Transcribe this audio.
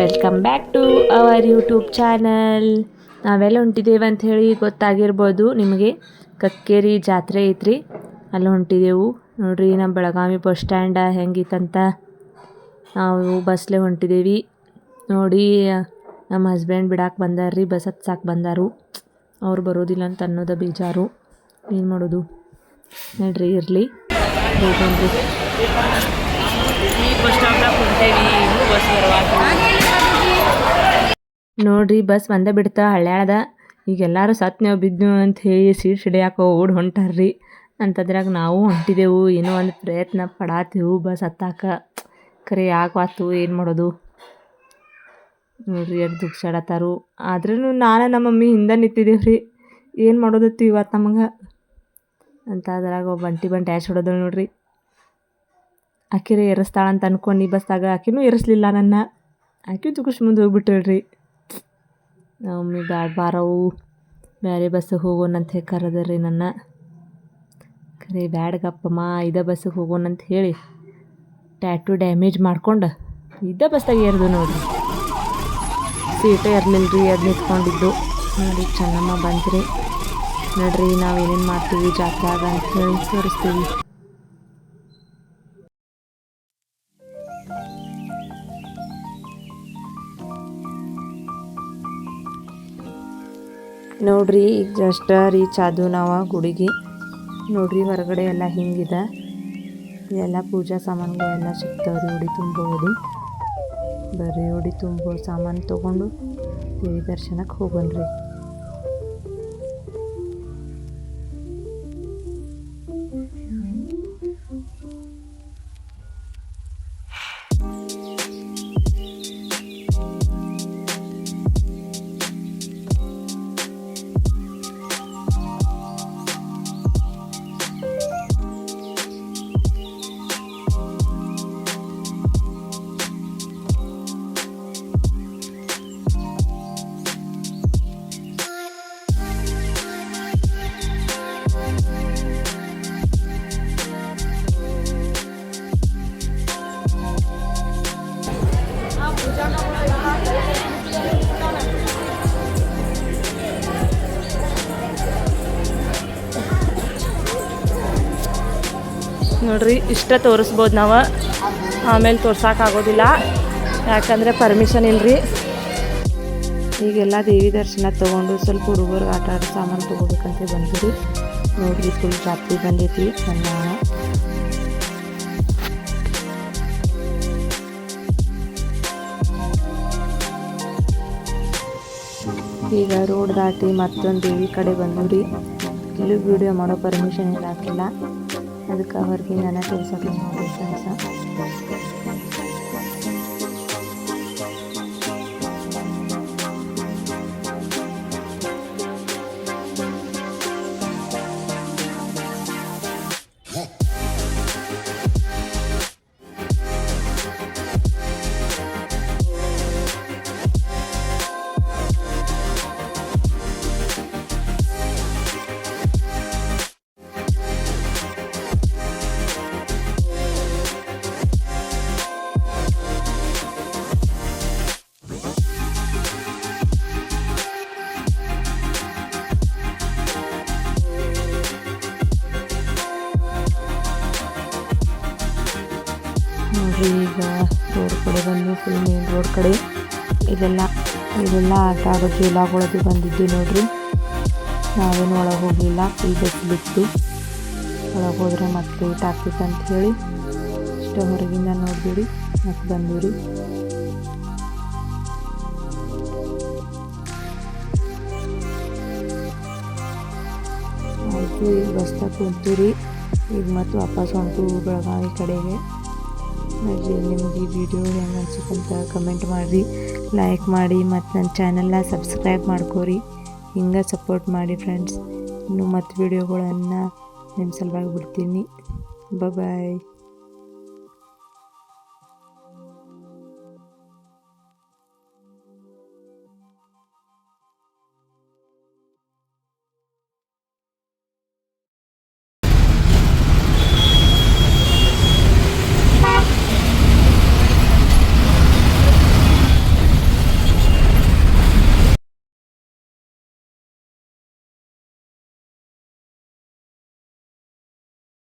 Welcome back to our YouTube channel ನಾವೆಲ್ಲ ಹೊಂಟಿದ್ದೇವೆ ಅಂತ ಹೇಳಿ ಗೊತ್ತಾಗಿರ್ಬೋದು. ನಿಮಗೆ ಕಕ್ಕೇರಿ ಜಾತ್ರೆ ಐತ್ರಿ. ಅಲ್ಲಿ ಹೊಂಟಿದೆವು ನೋಡ್ರಿ, ನಮ್ಮ ಬೆಳಗಾವಿ ಬಸ್ ಸ್ಟ್ಯಾಂಡ ಹೆಂಗಿತ್ತಂತ ನಾವು ಬಸ್ಲೆ ಹೊಂಟಿದ್ದೇವೆ. ನೋಡಿ, ನಮ್ಮ ಹಸ್ಬೆಂಡ್ ಬಿಡಾಕೆ ಬಂದಾರ್ರಿ ಬಸ್ ಹತ್ಸಾಕೆ ಬಂದಾರು. ಅವ್ರು ಬರೋದಿಲ್ಲ ಅಂತ ಅನ್ನೋದ ಬೇಜಾರು. ಏನು ಮಾಡೋದು? ನೋಡ್ರಿ, ಇರಲಿ. ಹೋಗೋಣ್ರಿ ನೋಡ್ರಿ ಬಸ್ ಒಂದೇ ಬಿಡ್ತ ಹಳ್ಳ್ಯಾಳ್ದ ಈಗ ಎಲ್ಲರೂ ಸತ್ ನೀವು ಬಿದ್ದು ಅಂತ ಹೇಳಿ ಸೀಟ್ ಹಿಡಿಯಾಕ ಓಡ್ ಹೊಂಟಾರ್ರಿ. ಅಂತದ್ರಾಗ ನಾವು ಹೊಂಟಿದೆವು, ಏನೋ ಒಂದು ಪ್ರಯತ್ನ ಪಡಾತೀವು ಬಸ್ ಹತ್ತಾಕ. ಖರೆ ಯಾಕಾತು ಏನು ಮಾಡೋದು? ನೋಡ್ರಿ ಎಷ್ಟು ದುಃಖಾಡತ್ತಾರು ಆದ್ರೂ ನಾನು ನಮ್ಮ ಮಮ್ಮಿ ಹಿಂದೆ ನಿಂತಿದ್ದೇವೆ ರೀ ಏನು ಮಾಡೋದತ್ತು ಇವತ್ತು ನಮಗೆ? ಅಂತ ಅದ್ರಾಗ ಬಂಟಿ ಬಂಟಿ ಆ್ಯಶ್ ಹೊಡೋದಳು ನೋಡ್ರಿ. ಆಕಿರೇ ಏರಿಸ್ತಾಳ ಅಂತ ಅನ್ಕೊಂಡು ಬಸ್ದಾಗ ಆಕಿನೂ ನನ್ನ. ಆಕಿ ತುಕುಶ್ ಮುಂದೆ ಹೋಗ್ಬಿಟ್ಟಳ್ರಿ ಮಮ್ಮಿ ಬ್ಯಾಡ ಬಾರವು. ಬೇರೆ ಬಸ್ಸಿಗೆ ಹೋಗೋಣ ಅಂತ ಹೇಳಿ ಕರೆದ್ರಿ ನನ್ನ. ಖರೆ ಬ್ಯಾಡಗಪ್ಪಮ್ಮ ಇದೇ ಬಸ್ಸಿಗೆ ಹೋಗೋಣ ಅಂತ ಹೇಳಿ ಟ್ಯಾಟು ಡ್ಯಾಮೇಜ್ ಮಾಡ್ಕೊಂಡು ಇದ್ದ ಬಸ್ದಾಗ ಏರ್ದು ನೋಡ್ರಿ. ಸೀಟೇ ಇರಲಿಲ್ಲ ರೀ ಅದು ನಿಂತ್ಕೊಂಡಿದ್ದು. ನೋಡಿ ಚೆನ್ನಮ್ಮ ಬಂದ್ರಿ ನೋಡ್ರಿ, ನಾವು ಏನೇನು ಮಾಡ್ತೀವಿ ಜಾತ್ರೆಯಾಗ ಅಂತ ಹೇಳಿ ತೋರಿಸ್ತೀವಿ. ನೋಡ್ರಿ, ಈಗ ಜಸ್ಟ್ ರೀಚ್ ಆದು ನಾವು ಗುಡಿಗೆ. ನೋಡ್ರಿ ಹೊರಗಡೆ ಎಲ್ಲ ಹಿಂಗಿದೆ. ಎಲ್ಲ ಪೂಜಾ ಸಾಮಾನುಗಳೆಲ್ಲ ಸಿಗ್ತಾವೆ ರೀ ಉಡಿ ತುಂಬೋದು. ಬರ್ರಿ ಉಡಿ ತುಂಬೋ ಸಾಮಾನು ತೊಗೊಂಡು ದೇವಿ ದರ್ಶನಕ್ಕೆ ಹೋಗೋಣ್ರಿ ನೋಡ್ರಿ, ಇಷ್ಟ ತೋರಿಸ್ಬೋದು ನಾವು. ಆಮೇಲೆ ತೋರ್ಸೋಕ್ಕಾಗೋದಿಲ್ಲ ಯಾಕಂದರೆ ಪರ್ಮಿಷನ್ ಇಲ್ಲರಿ ಈಗೆಲ್ಲ ದೇವಿ ದರ್ಶನ ತೊಗೊಂಡು ಸ್ವಲ್ಪ ಹುಡುಗರು ಆಟ ಆಡೋ ಸಾಮಾನು ತೊಗೋಬೇಕಂತ ಬಂದಿರಿ ನೋಡ್ರಿ ಫುಲ್ ಜಾತ್ರೆ ಬಂದೈತಿ ಚೆನ್ನ ಈಗ ರೋಡ್ ದಾಟಿ ಮತ್ತೊಂದು ದೇವಿ ಕಡೆ ಬಂದ್ರಿ ಇಲ್ಲಿ ವಿಡಿಯೋ ಮಾಡೋ ಪರ್ಮಿಷನ್ ಇಲ್ಲ ಹಾಕಿಲ್ಲ ಅದಕ್ಕೆ ಹೊರಗೆ ನಾನು ತೋರ್ಸೋಕೆ ನೋಡಿ ಫ್ರೆಂಡ್ಸ ಈಗ ರೋಡ್ ಕಡೆ ಬಂದು ಫುಲ್ ಮೇನ್ ರೋಡ್ ಕಡೆ. ಇದೆಲ್ಲ ಇದೆಲ್ಲ ಆಟ ಆಡೋ ಜೂಲಾಗಳದು ಬಂದಿದ್ದು ನೋಡ್ರಿ. ನಾವೇನು ಒಳಗೆ ಹೋಗಲಿಲ್ಲ ಫುಲ್ ಬಿಟ್ಟು ಒಳಗೆ ಹೋದ್ರೆ ಮತ್ತೆ ಲೇಟ್ ಆಗ್ತಿತ್ತು ಅಂತ ಹೇಳಿ ಇಷ್ಟ ಹೊರಗಿಂದ ನೋಡ್ಬಿಡಿ, ಮತ್ತೆ ಬಂದೂರಿ. ಆಯಿತು, ಈಗ ಬಸ್ದಾಗ ಕುಂತೀರಿ ಈಗ ಮತ್ತೆ ವಾಪಸ್ ಹೊಂಟು ಬೆಳಗಾವಿ ಕಡೆಗೆ. ನೋಡ್ರಿ ನಿಮಗೆ ಈ ವಿಡಿಯೋ ಹೆಂಗೆ ಕಮೆಂಟ್ ಮಾಡಿರಿ. ಲೈಕ್ ಮಾಡಿ ಮತ್ತು ನನ್ನ ಚಾನಲ್ನ ಸಬ್ಸ್ಕ್ರೈಬ್ ಮಾಡ್ಕೋರಿ. ಹಿಂಗೆ ಸಪೋರ್ಟ್ ಮಾಡಿ ಫ್ರೆಂಡ್ಸ್ ಇನ್ನು ಮತ್ತು ವಿಡಿಯೋಗಳನ್ನು ನಿಮ್ಮ ಸಲುವಾಗಿ ಬಿಡ್ತೀನಿ. ಬಾಯ್